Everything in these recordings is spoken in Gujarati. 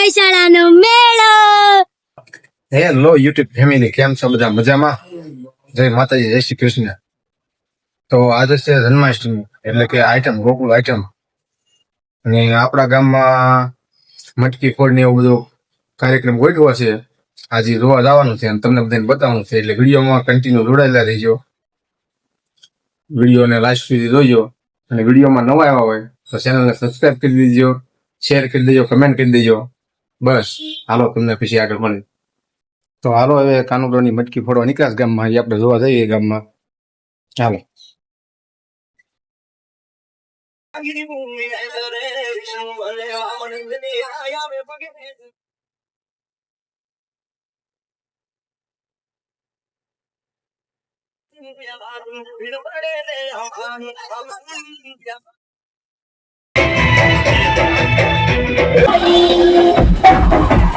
રયશાળાનો મેળો. હેલો યુટ્યુબ ફેમિલી કેમ છો બધા? મજામાં? જય માતાજી, જય શ્રી કૃષ્ણ. તો આજે છે જન્માષ્ટમી, એટલે કે આઈટમ ગોકુળ આઈટમ અને આપણા ગામમાં મટકી ફોડ ને એવું બધો કાર્યક્રમ ગોઠવો છે. આજે જોવા જવાનું છે અને તમને બધાને બતાવવાનું છે. એટલે વિડીયોમાં કન્ટિન્યુ જોડાયેલા રહીજો. વિડીયોને લાસ્ટ સુધી જોજો. અને વિડીયોમાં નવા આવ્યા હોય તો ચેનલને સબસ્ક્રાઇબ કરી દેજો શેર કરી દેજો કમેન્ટ કરી દેજો. બસ. હાલો, તમને પછી આગળ મળે તો હાલો, હવે કાનુડોની મટકી ફોડવા નીકળ્યા ગામમાં. આપણે જોવા જઈએ ગામમાં. ચાલો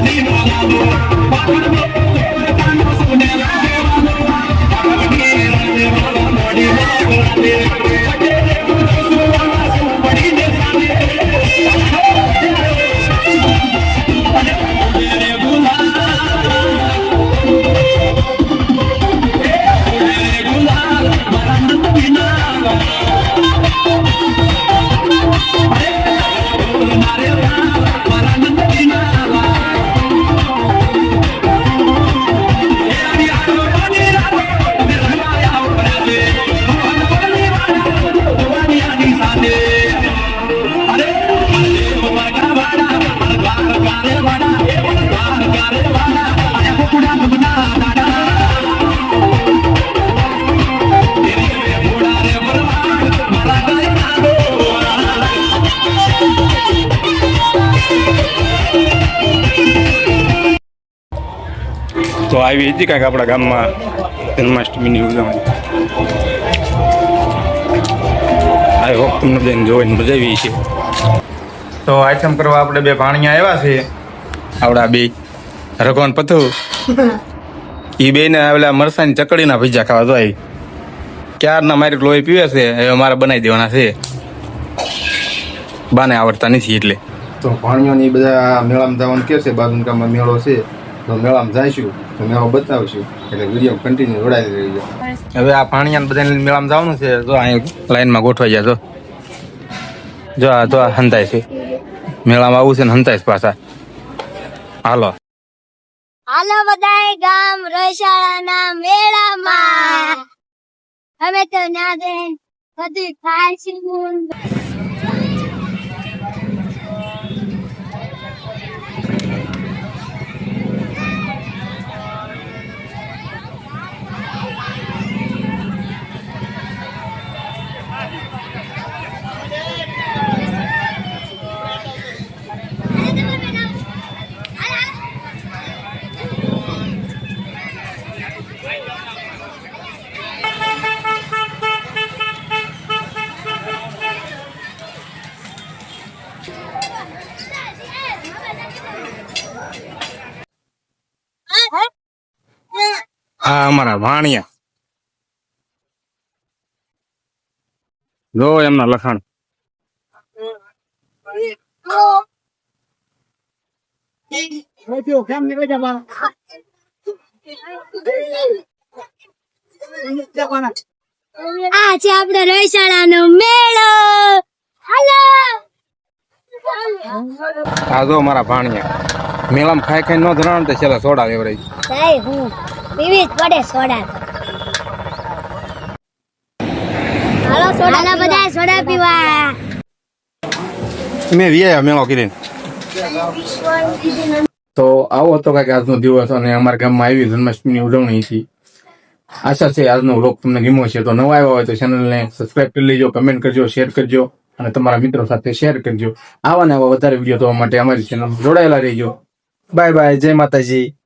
the demon gonna world. Watch. તો આવી હતી કાંઈક આપણા ગામમાં જન્માષ્ટમીની ઉજવણી. આઈ હોપ તમને બધાને જોઈને મજા આવી છે તો આઈટમ કરવા આપણે બે ભાણિયા આવ્યા છે. આવડા બે રઘવાન પથુ. એ બે ને આવેલા મરસાની ચકડીના ભીજા ખાવા તો આવી ક્યારના મારી લોહી પીવે છે હવે મારે બનાવી દેવાના છે. બાને આવડતા નથી એટલે. તો ભાણિયોની બધા મેળામાં જવાનું કે છે? બાદુનકામાં મેળો છે? તો મેળામાં જઈશું તો મેળો બતાવશું એટલે વીડિયો કન્ટિન્યુ જોડાઈ રહીજો. હવે આ ભાણિયાને બધાને મેળામાં જવાનું છે. જો અહીંયા લાઈનમાં ગોઠવાઈ જાય જો. જો આ તો આ હંતાય છે. મેળામાં આવું છે ને હંતાય છે પાછા. હાલો. હાલો બધાય ગામ રયશાળાના મેળામાં. અમે તો ના દે ખાય ખાઈશું. આ અમારા ભાણિયા જો એમના લખાણ. આ છે આપણે રયશાળાનો મેળો. હાલો. આ જો મારા ભાણિયા મેળામાં ખાઈ ખાઈ ન ધરણ તો છેલ્લા સોડા સાહેબ હું. વિવિધ પડે સોડા હાલો સોડા હાલો બધા સોડા પીવા. મેં વિયા મેળો કરીને તો આવો હતો કાંઈક આજનો દિવસ અને અમારા ગામમાં આવી જન્માષ્ટમીની ઉજવણી હતી. આશા છે આજનો વ્લોગ તમને ગમ્યો છે તો નવા આવ્યા હોય તો ચેનલને સબસ્ક્રાઇબ કરી લેજો કમેન્ટ કરજો શેર કરજો અને તમારા મિત્રો સાથે શેર કરજો. આવા ને આવા વધારે વીડિયો જોવા માટે અમારી ચેનલ જોડાયેલા રહેજો. બાય બાય જય માતાજી.